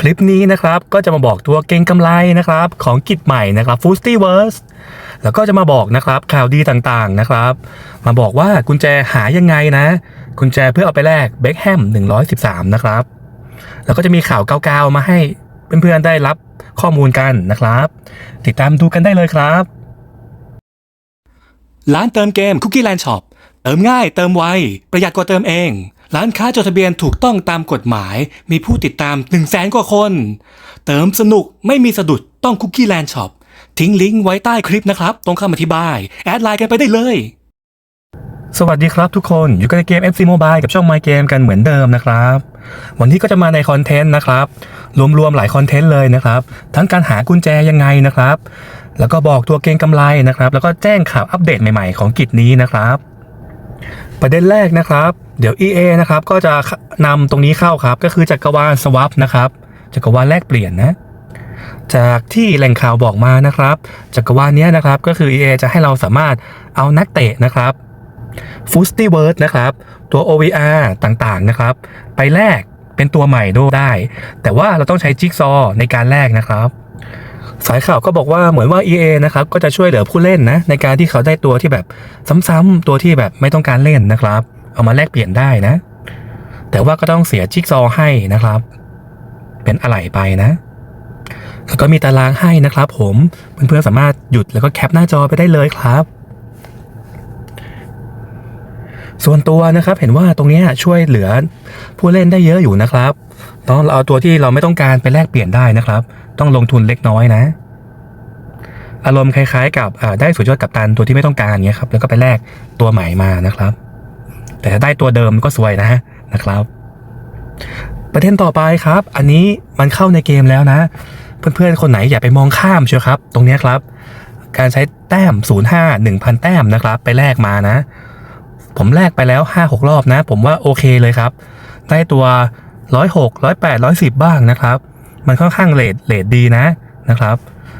คลิปนี้นะครับก็จะมาบอกตัวเก่งกำไรนะครับของกิจใหม่นะครับ f o o s t y v e r s e แล้วก็จะมาบอกนะครับข่าวดีต่างๆนะครับ มาบอกว่ากุญแจหายังไงนะ กุญแจเพื่อเอาไปแลกเบคแฮม113 นะครับ แล้วก็จะมีข่าวเกาๆมาให้เพื่อนๆได้รับข้อมูลกันนะครับ ติดตามดูกันได้เลยครับ ร้านเติมเกมคุกกี้แลนด์ช็อปเติมง่ายเติมไวประหยัดกว่าเติมเอง ร้านค้าจดทะเบียนถูกต้องตามกฎหมาย มีผู้ติดตาม 1 0 0 0 0แสนกว่าคน เติมสนุกไม่มีสะดุดต้องคุกกี้แลนด์ช็อปทิ้งลิงก์ไว้ใต้คลิปนะครับ ตรงคำอธิบาย แอดไลน์กันไปได้เลย สวัสดีครับทุกคนอยู่กันในเกม FC Mobile กับช่อง My Game กันเหมือนเดิมนะครับ วันนี้ก็จะมาในคอนเทนต์นะครับ รวมๆหลายคอนเทนต์เลยนะครับ ทั้งการหากุญแจยังไงนะครับ แล้วก็บอกตัวเกงกำไรนะครับ แล้วก็แจ้งข่าวอัปเดตใหม่ๆของกิจนี้นะครับ ประเด็นแรกนะครับ เดี๋ยว EA นะครับก็จะนำตรงนี้เข้าครับ ก็คือจักรวาล swap นะครับจักรวาลแลกเปลี่ยนนะ จากที่แหล่งข่าวบอกมานะครับจักรวาลนี้นะครับก็คือ EA จะให้เราสามารถเอานักเตะนะครับ f o o s t y w o r d นะครับ ตัว OVR ต่างๆนะครับ ไปแลกเป็นตัวใหม่ด้วยได้ แต่ว่าเราต้องใช้จิ๊กซอในการแลกนะครับ สายข่าวก็บอกว่าเหมือนว่า EA นะครับก็จะช่วยเหลือผู้เล่นนะในการที่เขาได้ตัวที่แบบซ้ำๆตัวที่แบบไม่ต้องการเล่นนะครับ เอามาแลกเปลี่ยนได้นะ แต่ว่าก็ต้องเสียจิ๊กซอให้นะครับ เป็นอะไหล่ไปนะแล้วก็มีตารางให้นะครับ ผมเพื่อนๆสามารถหยุดแล้วก็แคปหน้าจอไปได้เลยครับ ส่วนตัวนะครับเห็นว่าตรงนี้ช่วยเหลือผู้เล่นได้เยอะอยู่นะครับ ต้องเอาตัวที่เราไม่ต้องการไปแลกเปลี่ยนได้นะครับ ต้องลงทุนเล็กน้อยนะ อารมณ์คล้ายๆ กับได้สุดยอดกับตันตัวที่ไม่ต้องการเงี้ยครับ แล้วก็ไปแลกตัวใหม่มานะครับ แต่ถ้าได้ตัวเดิมก็สวยนะนะครับ ประเด็นต่อไปครับ อันนี้มันเข้าในเกมแล้วนะ เพื่อนๆคนไหนอย่าไปมองข้ามเชียวครับ ตรงนี้ครับ การใช้แต้ม 05 1,000 แต้มนะครับ ไปแลกมานะ ผมแลกไปแล้ว 5-6 รอบนะ ผมว่าโอเคเลยครับ ได้ตัว 106 108 110บ้างนะครับ มันค่อนข้างเลทเลทดีนะนะครับ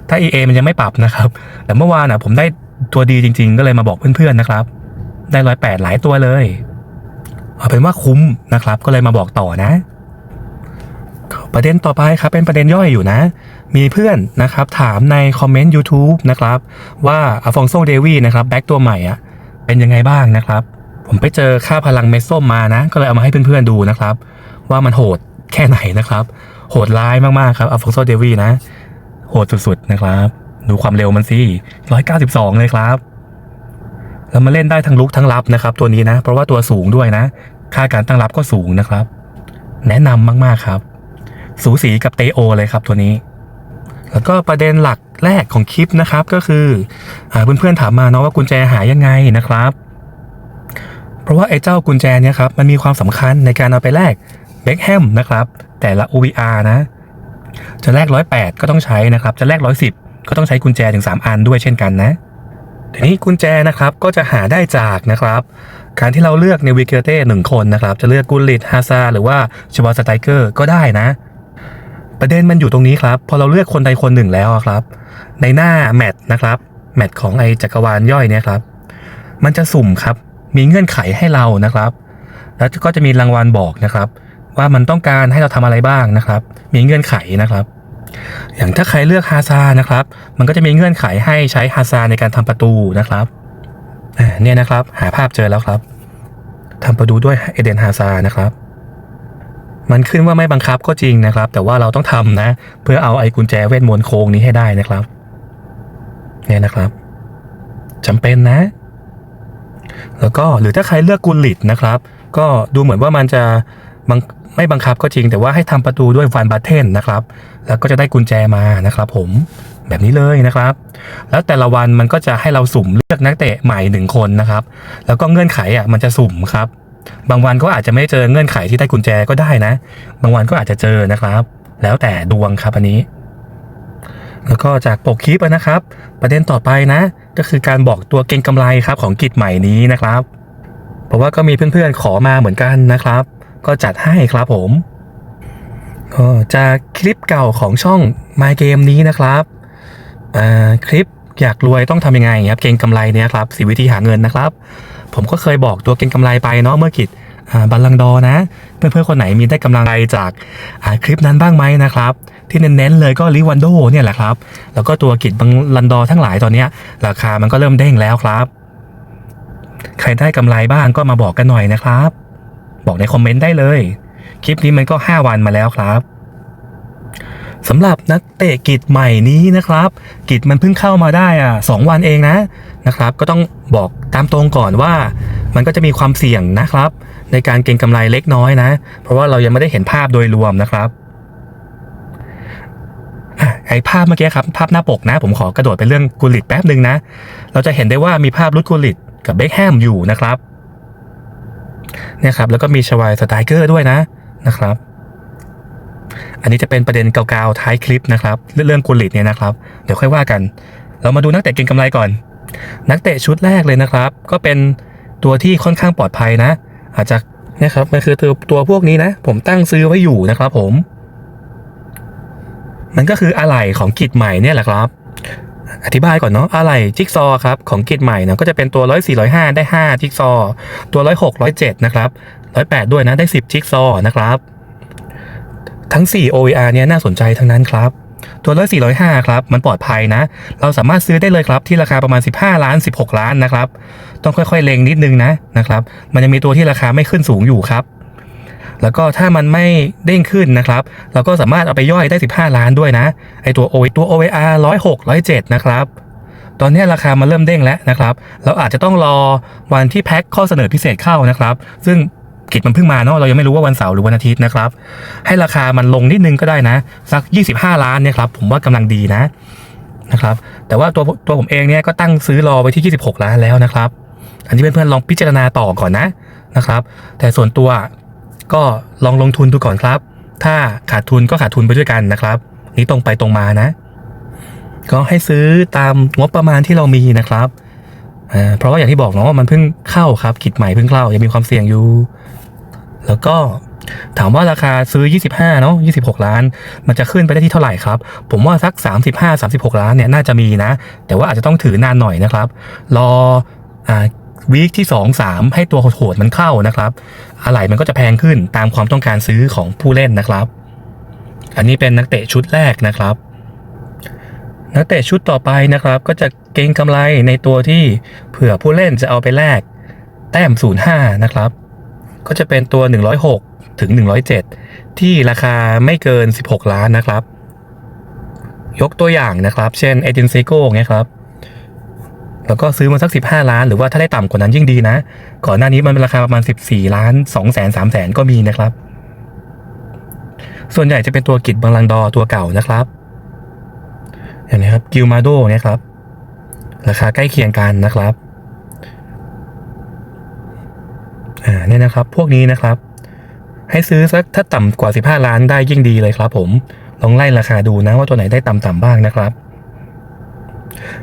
ถ้า EA มันยังไม่ปรับนะครับ แต่เมื่อวานนะผมได้ตัวดีจริง ๆ ก็เลยมาบอกเพื่อนๆนะครับ ได้108หลายตัวเลย เอาเป็นว่าคุ้มนะครับ ก็เลยมาบอกต่อนะ ประเด็นต่อไปครับเป็นประเด็นย่อยอยู่นะ มีเพื่อนนะครับถามในคอมเมนต์ YouTube นะครับ ว่าอฟองโซเดวีนะครับแบ็กตัวใหม่อะเป็นยังไงบ้างนะครับ ผมไปเจอค่าพลังเมสส้มมานะ ก็เลยเอามาให้เพื่อนๆดูนะครับ ว่ามันโหดแค่ไหนนะครับ โหดร้ายมากๆครับอฟองโซเดวีนะ โหดสุดๆนะครับ ดูความเร็วมันสิ192 เลยครับ แล้วมาเล่นได้ทั้งลุกทั้งรับนะครับ ตัวนี้นะ เพราะว่าตัวสูงด้วยนะ ค่าการตั้งรับก็สูงนะครับ แนะนำมากๆครับ สูสีกับเตโอเลยครับตัวนี้แล้วก็ประเด็นหลักแรกของคลิปนะครับก็คือเพื่อนๆถามมาเนาะว่ากุญแจหายังไงนะครับ เพราะว่าไอ้เจ้ากุญแจเนี่ยครับมันมีความสำคัญในการเอาไปแลก เบคแฮมนะครับแต่ละ OVR นะ จะแลก108ก็ต้องใช้นะครับ จะแลก110ก็ต้องใช้กุญแจถึง 3 อันด้วยเช่นกันนะทีนี้กุญแจนะครับก็จะหาได้จากนะครับ การที่เราเลือกเนวิเกเต้หนึ่งคนนะครับ จะเลือกกุลลิตฮาซาหรือว่าชวาสไตเกอร์ก็ได้นะ ประเด็นมันอยู่ตรงนี้ครับ พอเราเลือกคนใดคนหนึ่งแล้วครับ ในหน้าแมทนะครับแมทของไอจักรวาลย่อยเนี่ยครับ มันจะสุ่มครับมีเงื่อนไขให้เรานะครับ แล้วก็จะมีรางวัลบอกนะครับ ว่ามันต้องการให้เราทำอะไรบ้างนะครับ มีเงื่อนไขนะครับ อย่างถ้าใครเลือกฮาซานะครับ มันก็จะมีเงื่อนไขให้ใช้ฮาซาในการทำประตูนะครับอ่าเนี่ยนะครับ หาภาพเจอแล้วครับทำประตูด้วยเอเดนฮาซานะครับ มันขึ้นว่าไม่บังคับก็จริงนะครับ แต่ว่าเราต้องทำนะ เพื่อเอาไอ้กุญแจเวทมนต์โค้งนี้ให้ได้นะครับ เนี่ยนะครับจำเป็นนะ แล้วก็หรือถ้าใครเลือกกุลลิตนะครับ ก็ดูเหมือนว่ามันจะบัง ไม่บังคับก็จริงแต่ว่าให้ทำประตูด้วยฟันบัตเทนนะครับ แล้วก็จะได้กุญแจมานะครับ ผมแบบนี้เลยนะครับ แล้วแต่ละวันมันก็จะให้เราสุ่มเลือกนักเตะใหม่หนึ่งคนนะครับ แล้วก็เงื่อนไขอะมันจะสุ่มครับ บางวันก็อาจจะไม่เจอเงื่อนไขที่ได้กุญแจก็ได้นะ บางวันก็อาจจะเจอนะครับ แล้วแต่ดวงครับอันนี้ แล้วก็จากปกคลิปนะครับ ประเด็นต่อไปนะ ก็คือการบอกตัวเก่งกำไรครับของกิจใหม่นี้นะครับ เพราะว่าก็มีเพื่อนๆขอมาเหมือนกันนะครับ ก็จัดให้ครับผมก็จากคลิปเก่าของช่อง My Game นี้นะครับคลิปอยากรวยต้องทำยังไงครับเก่งกำไรเนี่ยครับสีวิธีหาเงินนะครับ ผมก็เคยบอกตัวเก่งกำไรไปเนาะเมื่อกิจบัลลังดอนะ เพื่อนๆคนไหนมีได้กำลังใจจากาคลิปนั้นบ้างไหมนะครับ ที่เน้นๆเลยก็ลิวันโดเนี่ยแหละครับ แล้วก็ตัวกิจบังลันดอทั้งหลายตอนนี้ราคามันก็เริ่มเด้งแล้วครับ ใครได้กำไรบ้างก็มาบอกกันหน่อยนะครับ บอกในคอมเมนต์ได้เลย คลิปนี้มันก็ 5 วันมาแล้วครับสำหรับนักเตะกิจใหม่นี้นะครับ กิจมันเพิ่งเข้ามาได้อะสองวันเองนะนะครับ ก็ต้องบอกตามตรงก่อนว่า มันก็จะมีความเสี่ยงนะครับ ในการเก็งกำไรเล็กน้อยนะ เพราะว่าเรายังไม่ได้เห็นภาพโดยรวมนะครับไอภาพเมื่อกี้ครับ ภาพหน้าปกนะ ผมขอกระโดดไปเรื่องกุลิตแป๊บหนึ่งนะ เราจะเห็นได้ว่ามีภาพรุดกุลิตกับเบคแฮมอยู่นะครับ นี่ยครับแล้วก็มีชวายสไตรเกอร์ด้วยนะนะครับ อันนี้จะเป็นประเด็นเก่าๆท้ายคลิปนะครับเรื่องกุลิตเนี่ยนะครับ เดี๋ยวค่อยว่ากัน เรามาดูนักเตะเก็งกำไรก่อน นักเตะชุดแรกเลยนะครับ ก็เป็นตัวที่ค่อนข้างปลอดภัยนะ อาจจะเนี่ยครับมันคือตัวตัวพวกนี้นะ ผมตั้งซื้อไว้อยู่นะครับผม มันก็คืออะไหล่ของกิจใหม่เนี่ยแหละครับ อธิบายก่อนเนาะอะไหล่จิ๊กซอครับของกิจใหม่นะก็จะเป็นตัว100 4 105ได้5จิ๊กซอ ตัว์ตัว106 107นะครับ108ด้วยนะได้10จิ๊กซอนะครับทั้ง 4 OER เนี่ยน่าสนใจทั้งนั้นครับ ตัวละ405ครับ มันปลอดภัยนะ เราสามารถซื้อได้เลยครับ ที่ราคาประมาณ 15 ล้าน 16 ล้านนะครับ ต้องค่อยๆ เล็งนิดนึงนะนะครับ มันจะมีตัวที่ราคาไม่ขึ้นสูงอยู่ครับ แล้วก็ถ้ามันไม่เด้งขึ้นนะครับ เราก็สามารถเอาไปย่อยได้ 15 ล้านด้วยนะไอตัว O ตัว OVR 106 107 นะครับตอนนี้ราคามันเริ่มเด้งแล้วนะครับ เราอาจจะต้องรอวันที่แพ็คข้อเสนอพิเศษเข้านะครับ ซึ่งกิจมันเพิ่งมาเนาะเรายังไม่รู้ว่าวันเสาร์หรือวันอาทิตย์นะครับ ให้ราคามันลงนิดนึงก็ได้นะ สัก 25 ล้านเนี่ยครับผมว่ากำลังดีนะนะครับ แต่ว่าตัวตัวผมเองเนี่ยก็ตั้งซื้อรอไว้ที่ 26 ล้านแล้วนะครับ อันนี้เพื่อนๆลองพิจารณาต่อก่อนนะนะครับ แต่ส่วนตัว ก็ลองลงทุนดูก่อนครับ ถ้าขาดทุนก็ขาดทุนไปด้วยกันนะครับ นี่ตรงไปตรงมานะ ก็ให้ซื้อตามงบประมาณที่เรามีนะครับเพราะว่าอย่างที่บอกเนาะว่ามันเพิ่งเข้าครับกิจใหม่เพิ่งเข้ายังมีความเสี่ยงอยู่ แล้วก็ถามว่าราคาซื้อ 25 เนาะ26 ล้าน มันจะขึ้นไปได้ที่เท่าไหร่ครับ ผมว่าสัก 35 36 ล้านเนี่ยน่าจะมีนะ แต่ว่าอาจจะต้องถือนานหน่อยนะครับ รออ่า วีคที่ 2 3 ให้ตัวโหดมันเข้านะครับ อะไหล่มันก็จะแพงขึ้นตามความต้องการซื้อของผู้เล่นนะครับ อันนี้เป็นนักเตะชุดแรกนะครับ นักเตะชุดต่อไปนะครับ ก็จะเก็งกำไรในตัวที่เผื่อผู้เล่นจะเอาไปแลกแต้ม 05 นะครับ ก็จะเป็นตัว 106 ถึง 107 ที่ราคาไม่เกิน 16 ล้านนะครับ ยกตัวอย่างนะครับ เช่นเอเจนซีโก้เงี้ยครับ แล้วก็ซื้อมาสัก 15 ล้าน หรือว่าถ้าได้ต่ำกว่านั้นยิ่งดีนะ ก่อนหน้านี้มันเป็นราคาประมาณ 14 ล้าน 2 แสน3แสนก็มีนะครับ ส่วนใหญ่จะเป็นตัวกิจบังลังดอตัวเก่านะครับอย่างนี้ครับกิลมาโดเนี่ยครับ ราคาใกล้เคียงกันนะครับอ่าเนี่ยนะครับ พวกนี้นะครับ ให้ซื้อสักถ้าต่ำกว่า 15 ล้านได้ยิ่งดีเลยครับ ผมลองไล่ราคาดูนะว่าตัวไหนได้ต่ำๆบ้างนะครับ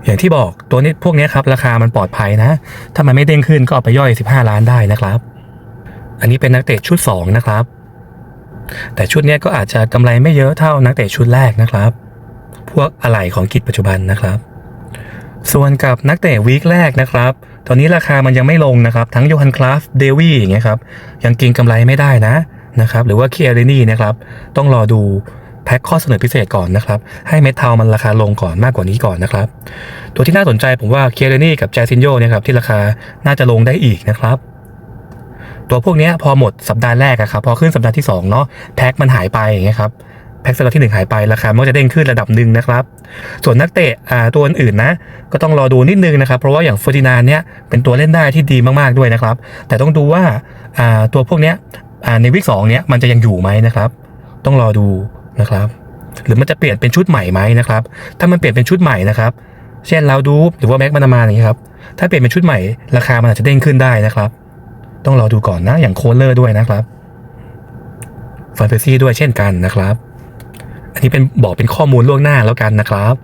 อย่างที่บอกตัวนี้พวกนี้ครับราคามันปลอดภัยนะ ถ้ามันไม่เด้งขึ้นก็เอาไปย่อย 15 ล้านได้นะครับ อันนี้เป็นนักเตะชุด 2 นะครับ แต่ชุดนี้ก็อาจจะกำไรไม่เยอะเท่านักเตะชุดแรกนะครับ พวกอะไหล่ของกิจปัจจุบันนะครับ ส่วนกับนักเตะวีคแรกนะครับ ตอนนี้ราคามันยังไม่ลงนะครับ ทั้งโยฮันคลาฟเดวี่อย่างเงี้ยครับยังกินกำไรไม่ได้นะนะครับหรือว่าเคียร์เรนี่นะครับ ต้องรอดู แพ็คข้อเสนอพิเศษก่อนนะครับ ให้เมทัลมันราคาลงก่อนมากกว่านี้ก่อนนะครับ ตัวที่น่าสนใจผมว่าเคียร์เรนี่กับแจซินโยเนี่ยครับที่ราคาน่าจะลงได้อีกนะครับ ตัวพวกนี้พอหมดสัปดาห์แรกอะครับพอขึ้นสัปดาห์ที่2เนาะแพ็คมันหายไปอย่างเงี้ยครับแพ็คสัปดาห์ที่ 1 หายไปราคามันก็จะเด้งขึ้นระดับหนึ่งนะครับ ส่วนนักเตะอ่าตัวอื่นๆนะ ก็ต้องรอดูนิดนึงนะครับ เพราะว่าอย่างเฟอร์ดินานเนี่ยเป็นตัวเล่นได้ที่ดีมากๆด้วยนะครับ แต่ต้องดูว่าอ่าตัวพวกเนี้ยอ่าในวิกสองเนี้ยมันจะยังอยู่ไหมนะครับ ต้องรอดู นะครับ หรือมันจะเปลี่ยนเป็นชุดใหม่ไหมนะครับ ถ้ามันเปลี่ยนเป็นชุดใหม่นะครับ เช่นลาวดูหรือว่าแม็กมานามาอย่างนี้ยครับ ถ้าเปลี่ยนเป็นชุดใหม่ราคามันอาจจะเด้งขึ้นได้นะครับ ต้องรอดูก่อนนะ อย่างโคลเลอร์ด้วยนะครับฟันเฟซี่ด้วยเช่นกันนะครับ อันนี้เป็นบอกเป็นข้อมูลล่วงหน้าแล้วกันนะครับ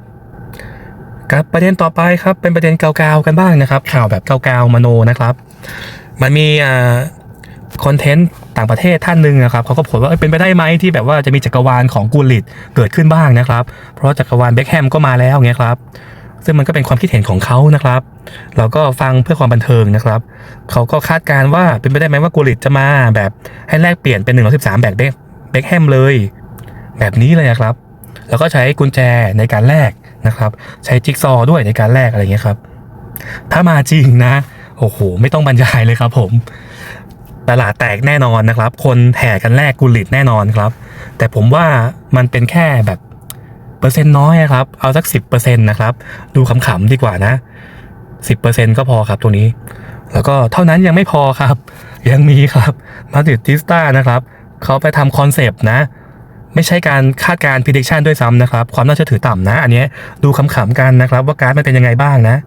กับประเด็นต่อไปครับเป็นประเด็นเกาๆกันบ้างนะครับ ข่าวแบบเกาๆมโนนะครับ มันมีอ่า คอนเทนต์ต่างประเทศท่านหนึ่งนะครับเขาก็ผลว่าเป็นไปได้ไหมที่แบบว่าจะมีจักรวาลของกูลิตเกิดขึ้นบ้างนะครับ เพราะจักรวาลเบคแฮมก็มาแล้วเงี้ยครับซึ่งมันก็เป็นความคิดเห็นของเขานะครับ เราก็ฟังเพื่อความบันเทิงนะครับ เขาก็คาดการณ์ว่าเป็นไปได้ไหมว่ากูริตจะมาแบบให้แลกเปลี่ยนเป็น1 1 3แบบเบคเบคแฮมเลย แบบนี้เลยอะครับ แล้วก็ใช้กุญแจในการแลกนะครับ ใช้จิ๊กซอด้วยในการแลกอะไรเงี้ยครับ ถ้ามาจริงนะ โอ้โห ไม่ต้องบรรยายเลยครับผม ตลาดแตกแน่นอนนะครับ คนแห่กันแลกกุลิตแน่นอนครับ แต่ผมว่ามันเป็นแค่แบบเปอร์เซ็นต์น้อยครับ เอาสักสิบเปอร์เซ็นต์นะครับ ดูขำๆดีกว่านะสิบเปอร์เซ็นต์ก็พอครับตรงนี้ แล้วก็เท่านั้นยังไม่พอครับ ยังมีครับมาติติสตานะครับ เขาไปทำคอนเซปต์นะ ไม่ใช่การคาดการณ์ prediction ด้วยซ้ำนะครับ ความน่าเชื่อถือต่ำนะ อันนี้ดูขำๆกันนะครับ ว่าการมันเป็นยังไงบ้างนะ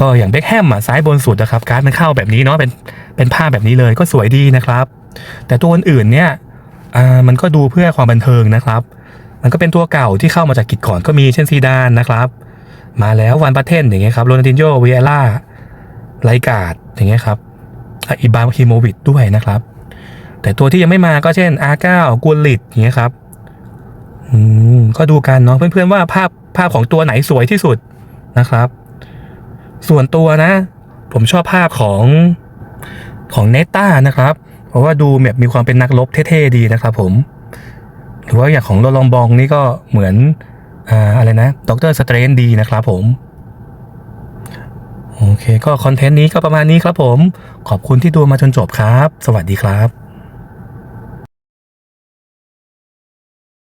ก็อย่างเบคแฮมอะซ้ายบนสุดนะครับการ์ดมันเข้าแบบนี้เนาะเป็นเป็นภาพแบบนี้เลยก็สวยดีนะครับ แต่ตัวอื่นเนี่ยมันก็ดูเพื่อความบันเทิงนะครับ มันก็เป็นตัวเก่าที่เข้ามาจากกิจก่อนก็มีเช่นซีดานนะครับ มาแล้ววันปาเทนอย่างเงี้ยครับโรนัลดินโญ่เวียร่าไลกาดอย่างเงี้ยครับอะอิบราฮิโมวิชด้วยนะครับ แต่ตัวที่ยังไม่มาก็เช่น R9 กูลิตอย่างเงี้ยครับอืมก็ดูกันเนาะเพื่อนๆว่าภาพภาพของตัวไหนสวยที่สุดนะครับ ส่วนตัวนะ ผมชอบภาพของของเนต้านะครับ เพราะว่าดูแบบมีความเป็นนักรบเท่ๆดีนะครับผม หรือว่าอย่างของโรลองบองนี่ก็เหมือนอ่าอะไรนะด็อกเตอร์สเตรนดีนะครับผมโอเค ก็คอนเทนต์นี้ก็ประมาณนี้ครับผม ขอบคุณที่ดูมาจนจบครับ สวัสดีครับ